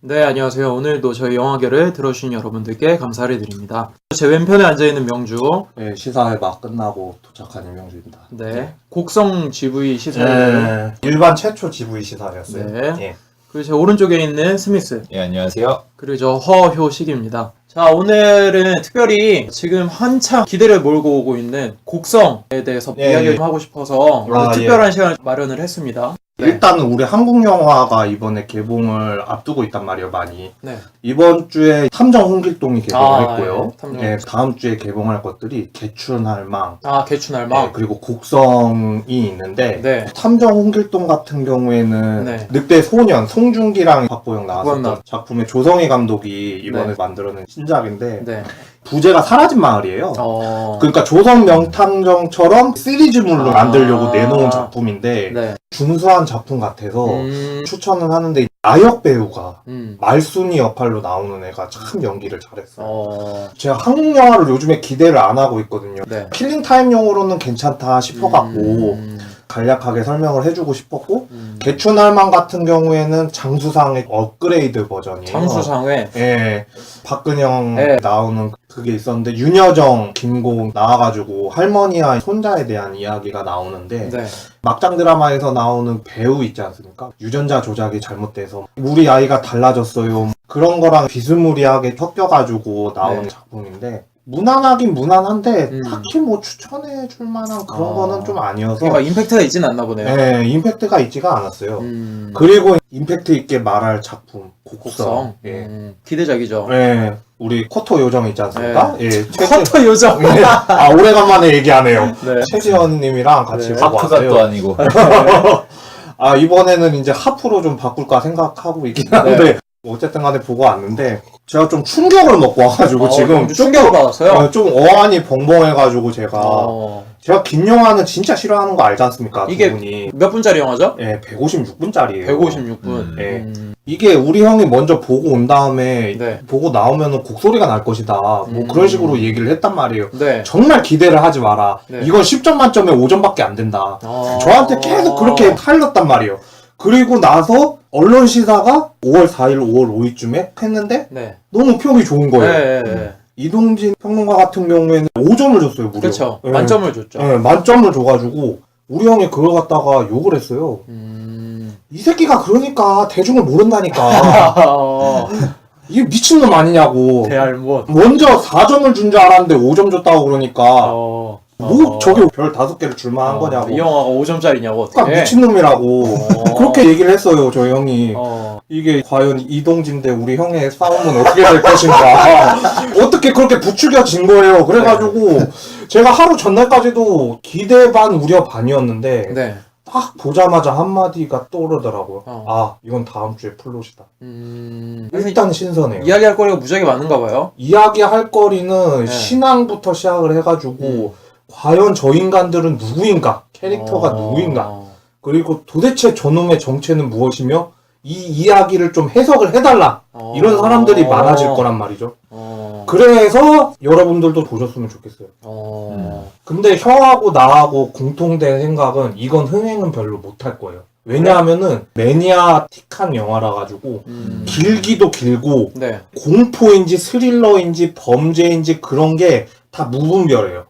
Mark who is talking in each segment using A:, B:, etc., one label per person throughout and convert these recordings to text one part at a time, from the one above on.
A: 네, 안녕하세요. 오늘도 저희 영화계를 들어주신 여러분들께 감사를 드립니다. 제 왼편에 앉아있는 명주,
B: 네, 시사회 막 끝나고 도착한 임명주입니다.
A: 네, 곡성 GV 시사회,
B: 네, 일반 최초 GV 시사회였어요.
A: 네.
B: 예.
A: 그리고 제 오른쪽에 있는 스미스,
C: 예, 안녕하세요.
A: 그리고 저 허효식입니다. 자, 오늘은 특별히 지금 한참 기대를 몰고 오고 있는 곡성에 대해서
B: 예,
A: 이야기를
B: 예.
A: 좀 하고 싶어서 오늘
B: 아,
A: 특별한 시간을 마련을 했습니다. 네.
B: 일단은 우리 한국 영화가 이번에 개봉을 앞두고 있단 말이에요, 많이.
A: 네.
B: 이번 주에 탐정 홍길동이 개봉을
A: 아,
B: 했고요.
A: 예, 탐정
B: 네, 다음 주에 개봉할 것들이 개춘할 망,
A: 아, 개춘할망.
B: 네, 그리고 곡성이 있는데
A: 네.
B: 탐정 홍길동 같은 경우에는
A: 네.
B: 늑대 소년 송중기랑 박보영 나왔었던
A: 나왔-
B: 작품의 조성희 감독이 이번에
A: 네.
B: 만들어낸 신작인데
A: 네.
B: 부제가 사라진 마을이에요.
A: 어.
B: 그러니까 조선 명탐정처럼 시리즈물로
A: 아.
B: 만들려고 내놓은 작품인데
A: 네.
B: 준수한 작품 같아서
A: 음.
B: 추천은 하는데 아역 배우가
A: 음.
B: 말순이 역할로 나오는 애가 참 연기를 잘했어요.
A: 어.
B: 제가 한국 영화를 요즘에 기대를 안 하고 있거든요.
A: 네.
B: 킬링 타임 용으로는 괜찮다 싶어갖고
A: 음.
B: 간략하게 설명을 해주고 싶었고
A: 음.
B: 개춘할망 같은 경우에는 장수상의 업그레이드 버전이에요.
A: 장수상회.
B: 예, 박근영
A: 네.
B: 나오는 그게 있었는데 윤여정, 김공 나와가지고 할머니와 손자에 대한 이야기가 나오는데
A: 네.
B: 막장 드라마에서 나오는 배우 있지 않습니까? 유전자 조작이 잘못돼서 우리 아이가 달라졌어요. 그런 거랑 비스무리하게 섞여가지고 나오는
A: 네.
B: 작품인데 무난하긴 무난한데
A: 음.
B: 딱히 뭐 추천해 줄 만한 그런
A: 아.
B: 거는 좀 아니어서
A: 그러니까 임팩트가 있진 않나 보네요.
B: 네, 임팩트가 있지가 않았어요.
A: 음.
B: 그리고 임팩트 있게 말할 작품 곡성.
A: 곡성.
B: 예.
A: 음. 기대작이죠.
B: 네, 우리 쿼터 요정 있지 않습니까? 예, 최지...
A: 커터 요정.
B: 네. 아 오래간만에 얘기하네요.
A: 네.
B: 최지현님이랑 같이
A: 네.
B: 보고
C: 하프가
B: 왔어요.
C: 또 아니고.
B: 아 이번에는 이제 하프로 좀 바꿀까 생각하고 있긴 한데 어쨌든 간에 보고 왔는데 제가 좀 충격을 먹고 와가지고
A: 어,
B: 지금
A: 좀 충격을 받았어요.
B: 어, 좀 어안이 벙벙해가지고 제가
A: 어.
B: 제가 긴 영화는 진짜 싫어하는 거 알지 않습니까? 두
A: 이게
B: 분이
A: 몇 분짜리 영화죠?
B: 예 156분짜리예요.
A: 156분.
C: 음.
B: 예. 이게 우리 형이 먼저 보고 온 다음에
A: 네.
B: 보고 나오면은 곡소리가 날 것이다. 뭐
A: 음.
B: 그런 식으로 얘기를 했단 말이에요.
A: 네.
B: 정말 기대를 하지 마라.
A: 네.
B: 이건 10점 만점에 5점밖에 안 된다.
A: 어.
B: 저한테 계속 그렇게 탈렸단 말이에요. 그리고 나서 언론 시사가 5월 4일, 5월 5일쯤에 했는데
A: 네.
B: 너무 평이 좋은 거예요.
A: 네. 네. 네.
B: 이동진 평론가 같은 경우에는 5점을 줬어요, 무려.
A: 그렇죠.
B: 예.
A: 만점을 줬죠.
B: 예, 만점을 줘가지고 우리 형이 그걸 갖다가 욕을 했어요.
A: 음.
B: 이 새끼가 그러니까 대중을 모른다니까.
A: 어.
B: 이게 미친놈 아니냐고.
A: 대알못.
B: 먼저 4점을 준 줄 알았는데 5점 줬다고 그러니까
A: 어.
B: 뭐
A: 어.
B: 저게 별 다섯 개를 줄만한
A: 어,
B: 거냐고.
A: 이 영화가 5점짜리냐고
B: 그러니까
A: 어떻게?
B: 미친놈이라고
A: 어.
B: 그렇게 얘기를 했어요 저 형이
A: 어.
B: 이게 과연 이동진 대 우리 형의 싸움은 어떻게 될 것인가 어떻게 그렇게 부추겨진 거예요 그래가지고 제가 하루 전날까지도 기대 반 우려 반이었는데
A: 네.
B: 딱 보자마자 한마디가 떠오르더라고요
A: 어.
B: 아 이건 다음 주에 플롯이다
A: 음.
B: 일단 신선해요
A: 이야기할 거리가 무지하게 많은가 봐요.
B: 이야기할 거리는
A: 네.
B: 신앙부터 시작을 해가지고
A: 음.
B: 과연 저 인간들은 누구인가 캐릭터가
A: 어.
B: 누구인가 그리고 도대체 저놈의 정체는 무엇이며 이 이야기를 좀 해석을 해달라
A: 어.
B: 이런 사람들이 많아질 거란 말이죠
A: 어.
B: 그래서 여러분들도 보셨으면 좋겠어요
A: 어.
B: 근데 형하고 나하고 공통된 생각은 이건 흥행은 별로 못할 거예요 왜냐하면은 매니아틱한 영화라 가지고
A: 음.
B: 길기도 길고
A: 네.
B: 공포인지 스릴러인지 범죄인지 그런 게 다 무분별해요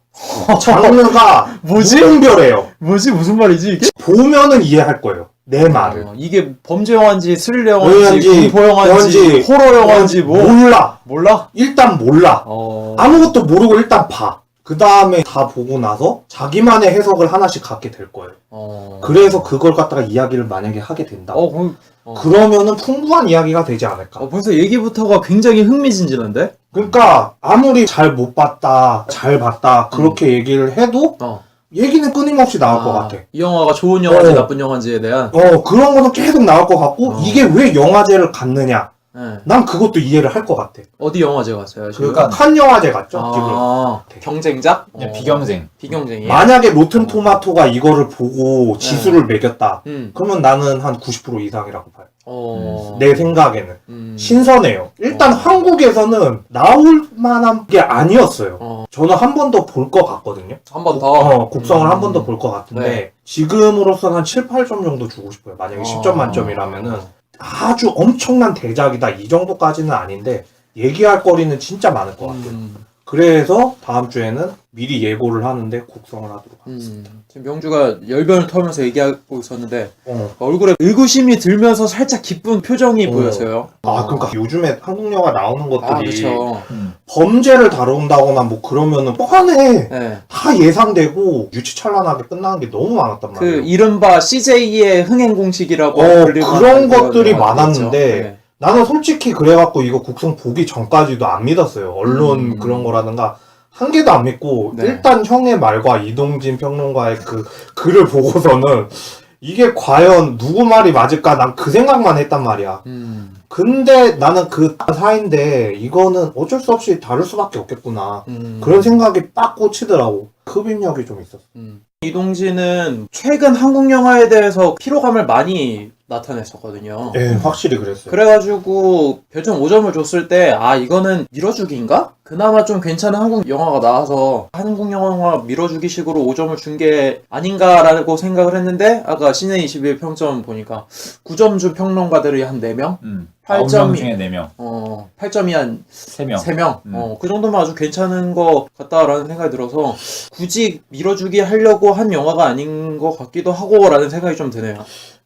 B: 장르가
A: 뭐지?
B: 무분별해요
A: 뭐지 무슨 말이지 이게?
B: 보면은 이해할 거예요 내 말을
A: 어, 이게 범죄 영화인지 스릴 영화인지
B: 영화인지,
A: 공포 영화인지
B: 영화인지,
A: 호러 영화인지 뭐
B: 몰라.
A: 몰라?
B: 일단 몰라.
A: 어.
B: 아무것도 모르고 일단 봐. 그 다음에 다 보고 나서 자기만의 해석을 하나씩 갖게 될 거예요.
A: 어.
B: 그래서 그걸 갖다가 이야기를 만약에 하게 된다.
A: 어, 그, 어.
B: 그러면은 풍부한 이야기가 되지 않을까.
A: 어, 벌써 얘기부터가 굉장히 흥미진진한데?
B: 그러니까 아무리 잘 못 봤다, 잘 봤다 그렇게 얘기를 해도
A: 어.
B: 얘기는 끊임없이 나올 것
A: 아,
B: 같아.
A: 이 영화가 좋은 영화인지
B: 어.
A: 나쁜 영화인지에 대한.
B: 어 그런 거는 계속 나올 것 같고
A: 어.
B: 이게 왜 영화제를 갔느냐?
A: 네.
B: 난 그것도 이해를 할 것 같아.
A: 어디 영화제 갔어요? 지금?
B: 그러니까 칸 영화제 갔죠.
A: 아, 경쟁작?
C: 그냥
A: 어.
C: 비경쟁.
A: 비경쟁이.
B: 만약에 로튼 토마토가 이거를 보고 지수를 매겼다.
A: 음.
B: 그러면 나는 한 90% 이상이라고 봐요.
A: 어.
B: 내 생각에는.
A: 음.
B: 신선해요. 일단
A: 어.
B: 한국에서는 나올 만한 게 아니었어요.
A: 어.
B: 저는 한 번 더 볼 것 같거든요.
A: 한 번 더.
B: 어, 국성을
A: 음.
B: 한번 더 볼 것 같은데,
A: 네.
B: 지금으로서는 한 7, 8점 정도 주고 싶어요. 만약에
A: 어.
B: 10점 만점이라면은. 아주 엄청난 대작이다 이 정도까지는 아닌데 얘기할 거리는 진짜 많을 것 같아요.
A: 음,
B: 그래서 다음 주에는 미리 예고를 하는데 곡성을 하도록 하겠습니다.
A: 음. 지금 명주가 열변을 터면서 얘기하고 있었는데
B: 어.
A: 얼굴에 의구심이 들면서 살짝 기쁜 표정이
B: 어.
A: 보였어요.
B: 아 그러니까 요즘에 한국 영화 나오는 것들이
A: 아, 그렇죠.
B: 범죄를 다룬다거나 뭐 그러면은 뻔해.
A: 네.
B: 다 예상되고 유치찬란하게 끝나는 게 너무 많았단
A: 그
B: 말이에요.
A: 이른바 CJ의 흥행 공식이라고
B: 어,
A: 불리고
B: 그런
A: 하는
B: 것들이 많았는데
A: 거겠죠. 네.
B: 나는 솔직히 그래갖고 이거 국성 보기 전까지도 안 믿었어요. 언론
A: 음.
B: 그런 거라든가 한 개도 안 믿고
A: 네.
B: 일단 형의 말과 이동진 평론가의 그 글을 보고서는 이게 과연 누구 말이 맞을까 난 그 생각만 했단 말이야.
A: 음,
B: 근데 나는 그 사이인데 이거는 어쩔 수 없이 다를 수밖에 없겠구나.
A: 음.
B: 그런 생각이 딱 꽂히더라고. 흡입력이 좀 있었어.
A: 음. 이동진은 최근 한국 영화에 대해서 피로감을 많이 나타냈었거든요.
B: 예, 확실히 그랬어요.
A: 그래가지고 별점 5점을 줬을 때 아 이거는 밀어주기인가? 그나마 좀 괜찮은 한국 영화가 나와서 한국 영화 밀어주기식으로 5점을 준 게 아닌가라고 생각을 했는데 아까 시내 21 평점 보니까 9점 준 평론가들이 한 4명?
C: 음.
A: 8
C: 8점
A: 점이-
C: 중에 4명.
A: 어 8점이 한
C: 3명.
A: 3명?
C: 음.
A: 어, 그 정도면 아주 괜찮은 것 같다라는 생각이 들어서 굳이 밀어주기 하려고 한 영화가 아닌 것 같기도 하고 라는 생각이 좀 드네요.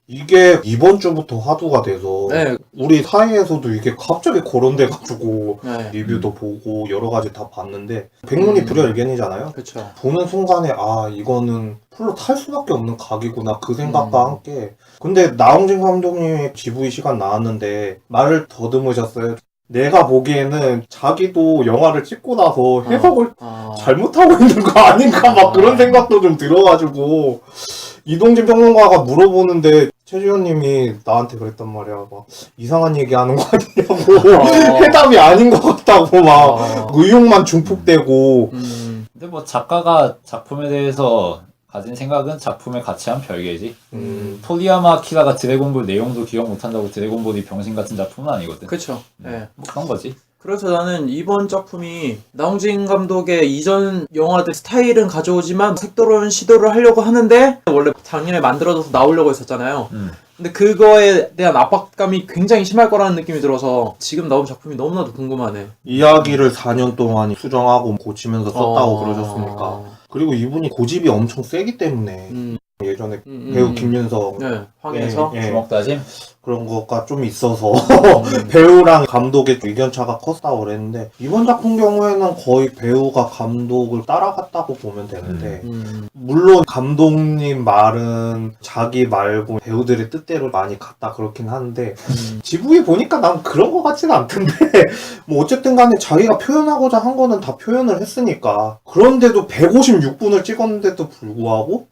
B: 이게 이번 주부터 화두가 돼서
A: 네.
B: 우리 사이에서도 이게 갑자기 거론돼가지고
A: 네.
B: 리뷰도 보고 여러 가지 다 봤는데 백문이
A: 음.
B: 불여일견이잖아요.
A: 그렇죠.
B: 보는 순간에 아 이거는 풀로 탈 수밖에 없는 각이구나 그 생각과
A: 음.
B: 함께 근데 나홍진 감독님의 GV 시간 나왔는데 말을 더듬으셨어요. 내가 보기에는 자기도 영화를 찍고 나서 해석을
A: 아,
B: 잘못하고 있는 거 아닌가 막
A: 아.
B: 그런 생각도 좀 들어가지고 이동진 평론가가 물어보는데 최지현님이 나한테 그랬단 말이야 막 이상한 얘기하는 거 아니냐고
A: 어.
B: 해답이 아닌 것 같다고 막
A: 아,
B: 의욕만 중폭되고
A: 음,
C: 근데 뭐 작가가 작품에 대해서 가진 생각은 작품의 가치한 별개지.
B: 음,
C: 토리야마 키라가 드래곤볼 내용도 기억 못한다고 드래곤볼이 병신 같은 작품은 아니거든.
A: 그쵸. 네.
C: 뭐 그런 거지.
A: 그래서 나는 이번 작품이 나홍진 감독의 이전 영화들 스타일은 가져오지만 색다른 시도를 하려고 하는데 원래 작년에 만들어져서 나오려고 했었잖아요.
C: 음.
A: 근데 그거에 대한 압박감이 굉장히 심할 거라는 느낌이 들어서 지금 나온 작품이 너무나도 궁금하네.
B: 이야기를 4년 동안 수정하고 고치면서 썼다고
A: 어.
B: 그러셨으니까 그리고 이분이 고집이 엄청 세기 때문에
A: 음,
B: 예전에
A: 음, 음.
B: 배우 김윤석
A: 네, 황에서.
B: 예, 예.
C: 주먹 다짐.
B: 그런 거가 좀 있어서
A: 음.
B: 배우랑 감독의 의견 차가 컸다고 그랬는데 이번 작품 경우에는 거의 배우가 감독을 따라갔다고 보면 되는데
A: 음,
B: 물론 감독님 말은 자기 말고 배우들의 뜻대로 많이 갔다 그렇긴 한데
A: 음.
B: 지붕에 보니까 난 그런 것 같지는 않던데 뭐 어쨌든 간에 자기가 표현하고자 한 거는 다 표현을 했으니까 그런데도 156분을 찍었는데도 불구하고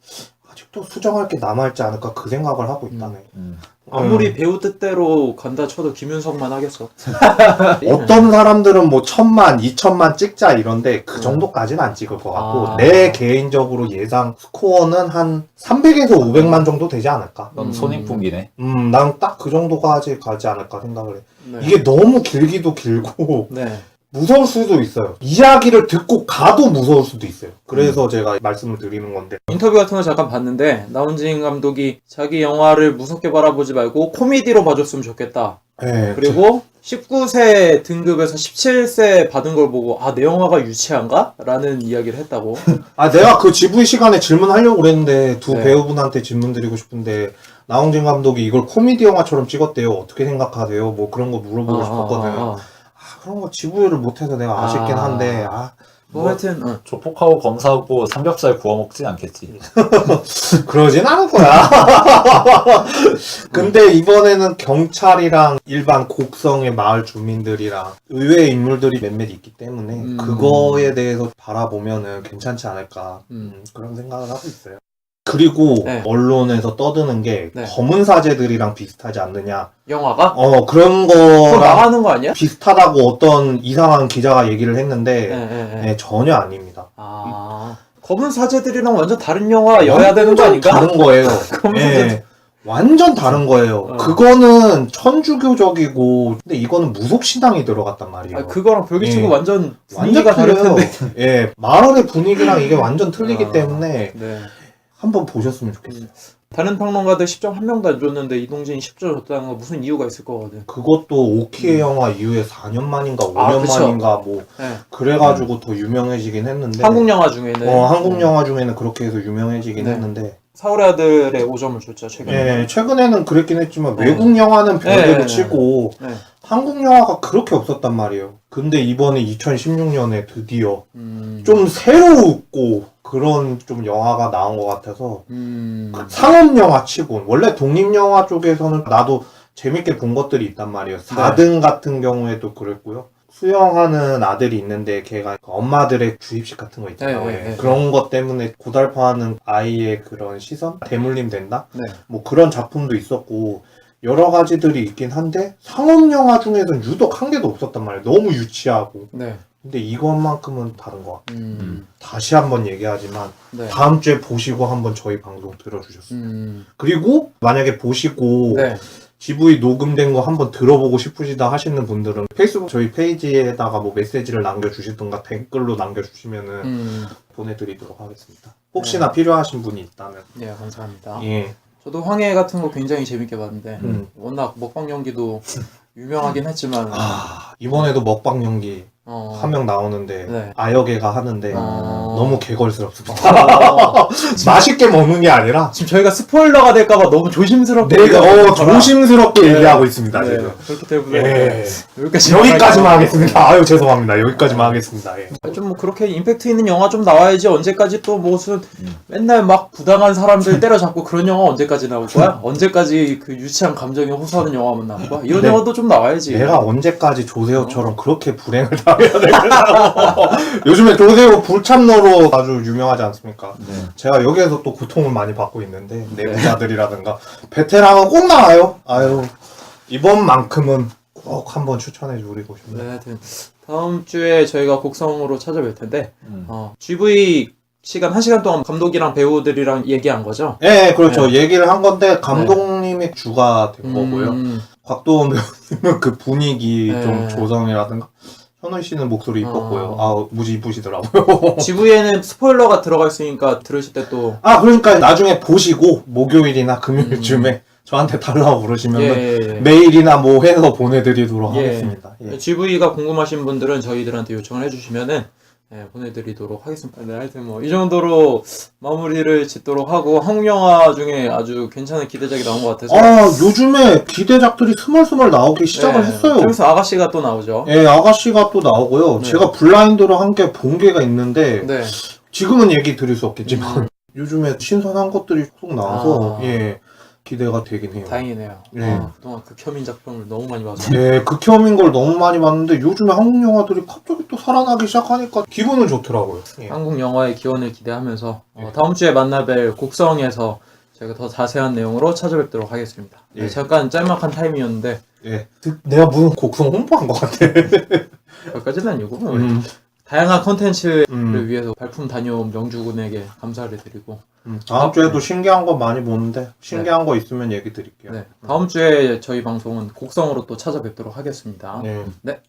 B: 아직도 수정할 게 남아있지 않을까 그 생각을 하고 있다네
C: 음.
A: 아무리 배우 뜻대로 간다 쳐도 김윤석만 하겠어.
B: 어떤 사람들은 뭐 천만, 이천만 찍자 이런데 그
A: 음.
B: 정도까지는 안 찍을 것 같고
A: 아.
B: 내 개인적으로 예상 스코어는 한 300에서 500만 정도 되지 않을까?
C: 넌
A: 음.
C: 손익분기네.
B: 음, 난 딱 그 정도까지 가지 않을까 생각을 해.
A: 네.
B: 이게 너무 길기도 길고
A: 네.
B: 무서울 수도 있어요. 이야기를 듣고 가도 무서울 수도 있어요. 그래서 제가 말씀을 드리는 건데.
A: 인터뷰 같은 거 잠깐 봤는데 나훈진 감독이 자기 영화를 무섭게 바라보지 말고 코미디로 봐줬으면 좋겠다.
B: 예,
A: 그리고 19세 등급에서 17세 받은 걸 보고 아 내 영화가 유치한가? 라는 이야기를 했다고.
B: 아, 내가 그 GV 시간에 질문하려고 그랬는데 두
A: 네.
B: 배우분한테 질문 드리고 싶은데 나홍진 감독이 이걸 코미디 영화처럼 찍었대요. 어떻게 생각하세요? 뭐 그런 거 물어보고 싶었거든. 요
A: 아, 아.
B: 아, 그런 거 지부를 못해서 내가 아쉽긴
A: 아.
B: 한데 아
A: 뭐 하여튼 어.
C: 조폭하고 검사하고 삼겹살 구워 먹진 않겠지.
B: 그러진 않을 거야. 근데 이번에는 경찰이랑 일반 곡성의 마을 주민들이랑 의외의 인물들이 몇몇 있기 때문에
A: 음.
B: 그거에 대해서 바라보면은 괜찮지 않을까
A: 음.
B: 음, 그런 생각을 하고 있어요. 그리고
A: 네.
B: 언론에서 떠드는 게
A: 네.
B: 검은 사제들이랑 비슷하지 않느냐.
A: 영화가?
B: 어 그런
A: 그거
B: 거랑
A: 나가는 거 아니야?
B: 비슷하다고 어떤 이상한 기자가 얘기를 했는데
A: 네, 네, 네.
B: 네, 전혀 아닙니다.
A: 아 검은 사제들이랑 완전 다른 영화여야 되는 거 아닌가?
B: 다른 거예요.
A: 검은
B: 예,
A: 사제
B: 완전 다른 거예요.
A: 어.
B: 그거는 천주교적이고, 근데 이거는 무속신앙이 들어갔단 말이에요.
A: 아, 그거랑 별개치고
B: 예.
A: 완전
B: 완전
A: 분위기가 다를
B: 틀려요.
A: 텐데.
B: 예, 마을의 분위기랑 이게 완전 틀리기
A: 아.
B: 때문에
A: 네.
B: 한번 보셨으면 좋겠어요.
A: 다른 평론가들 10점 한 명도 안 줬는데 이동진이 10점 줬다는 건 무슨 이유가 있을 거거든.
B: 그것도 오키의 영화 이후에 4년 만인가 5년
A: 아, 그쵸.
B: 만인가 뭐
A: 네.
B: 그래가지고 더 유명해지긴 했는데
A: 한국 영화 중에는
B: 어, 한국
A: 네.
B: 영화 중에는 그렇게 해서 유명해지긴
A: 네.
B: 했는데
A: 사울의 아들의 5점을 줬죠 최근에.
B: 예, 최근에는 그랬긴 했지만
A: 네.
B: 외국 영화는 별개로
A: 네.
B: 치고
A: 네.
B: 한국 영화가 그렇게 없었단 말이에요. 근데 이번에 2016년에 드디어
A: 음.
B: 좀 새롭고 그런 좀 영화가 나온 것 같아서
A: 음.
B: 상업 영화 치곤 원래 독립 영화 쪽에서는 나도 재밌게 본 것들이 있단 말이에요. 4등 같은 경우에도 그랬고요. 수영하는 아들이 있는데 걔가 그 엄마들의 주입식 같은 거 있잖아요.
A: 네, 네, 네.
B: 그런 것 때문에 고달파하는 아이의 그런 시선 대물림 된다.
A: 네.
B: 뭐 그런 작품도 있었고 여러 가지들이 있긴 한데 상업 영화 중에서는 유독 한 개도 없었단 말이에요. 너무 유치하고.
A: 네.
B: 근데 이것만큼은 다른 것 같아요.
A: 음.
B: 다시 한번 얘기하지만
A: 네.
B: 다음 주에 보시고 한번 저희 방송 들어주셨어요.
A: 음.
B: 그리고 만약에 보시고
A: 네.
B: GV 녹음된 거 한번 들어보고 싶으시다 하시는 분들은 페이스북 저희 페이지에다가 뭐 메시지를 남겨주시던가 댓글로 남겨주시면은
A: 음.
B: 보내드리도록 하겠습니다. 혹시나 필요하신 분이 있다면.
A: 네, 감사합니다.
B: 예.
A: 저도 황해 같은 거 굉장히 재밌게 봤는데
B: 음.
A: 워낙 먹방 연기도 유명하긴 했지만
B: 아, 이번에도 먹방 연기
A: 어.
B: 한 명 나오는데
A: 네.
B: 아역애가 하는데
A: 어.
B: 너무 개걸스럽습니다.
A: 어.
B: 맛있게 먹는 게 아니라
A: 지금 저희가 스포일러가 될까봐 너무 조심스럽게
B: 내가 어,
A: 얘기하는 거라.
B: 조심스럽게
A: 네.
B: 얘기하고 있습니다
A: 네,
B: 지금.
A: 그렇기 때문에
B: 예.
A: 여기까지
B: 여기까지만 하겠습니다. 아유 죄송합니다. 여기까지만 하겠습니다. 예.
A: 좀뭐 그렇게 임팩트 있는 영화 좀 나와야지 언제까지 또 무슨
C: 음.
A: 맨날 막 부당한 사람들 때려잡고 그런 영화 언제까지 나올 거야? 언제까지 그 유치한 감정에 호소하는 영화만 나올 거야? 이런
B: 네.
A: 영화도 좀 나와야지.
B: 내가 언제까지 조세호처럼 그렇게 불행을 당 해야 되겠냐고. 요즘에 조세호 불참러로 아주 유명하지 않습니까?
C: 네.
B: 제가 여기에서 또 고통을 많이 받고 있는데 내부자들이라든가 베테랑은 꼭 나와요. 아유 이번만큼은 꼭 한번 추천해 주고 싶네요.
A: 네, 하여튼 다음 주에 저희가 곡성으로 찾아뵐 텐데
C: 음.
A: 어, GV 시간 1시간 동안 감독이랑 배우들이랑 얘기한 거죠?
B: 네, 그렇죠. 얘기를 한 건데 감독님이 주가 된 거고요.
A: 음,
B: 곽도원 배우님은 그 분위기
A: 네.
B: 좀 조성이라든가 현우 씨는 목소리 이뻤고요. 아 무지 이쁘시더라고요.
A: GV에는 스포일러가 들어가 있으니까 들으실 때 또
B: 아 그러니까 나중에 보시고 목요일이나 금요일쯤에
A: 음.
B: 저한테 달라고 그러시면
A: 예,
B: 은
A: 예, 예.
B: 메일이나 뭐 해서 보내드리도록
A: 예.
B: 하겠습니다. 예.
A: GV가 궁금하신 분들은 저희들한테 요청을 해주시면은 네, 보내드리도록 하겠습니다. 네, 하여튼 뭐 이 정도로 마무리를 짓도록 하고 한국 영화 중에 아주 괜찮은 기대작이 나온 것 같아서
B: 아 요즘에 기대작들이 스멀스멀 나오기 시작을
A: 네,
B: 했어요.
A: 그래서 아가씨가 또 나오죠.
B: 예, 아가씨가 또 나오고요.
A: 네.
B: 제가 블라인드로 한 게 본 게가 있는데
A: 네.
B: 지금은 얘기 드릴 수 없겠지만
A: 음.
B: 요즘에 신선한 것들이 쏙 나와서
A: 아.
B: 예 기대가 되긴 해요.
A: 다행이네요.
B: 네.
A: 아, 그동안 극혐인 작품을 너무 많이 봐서.
B: 예, 극혐인 걸 너무 많이 봤는데 요즘에 한국 영화들이 갑자기 또 살아나기 시작하니까 기분은 좋더라고요. 예.
A: 한국 영화의 기원을 기대하면서 어,
B: 네.
A: 다음 주에 만나뵐 곡성에서 제가 더 자세한 내용으로 찾아뵙도록 하겠습니다. 네,
B: 예.
A: 잠깐 짤막한 타임이었는데
B: 예. 내가 무슨 곡성 홍보한 것 같아.
A: 여기까지는 아니고
B: 음,
A: 다양한 컨텐츠를
B: 음.
A: 위해서 발품 다녀온 명주군에게 감사를 드리고
B: 음. 다음 주에도 신기한 거 많이 보는데 신기한 거 있으면 얘기 드릴게요.
A: 네, 다음 주에 저희 방송은 곡성으로 또 찾아뵙도록 하겠습니다.
B: 네.
A: 네,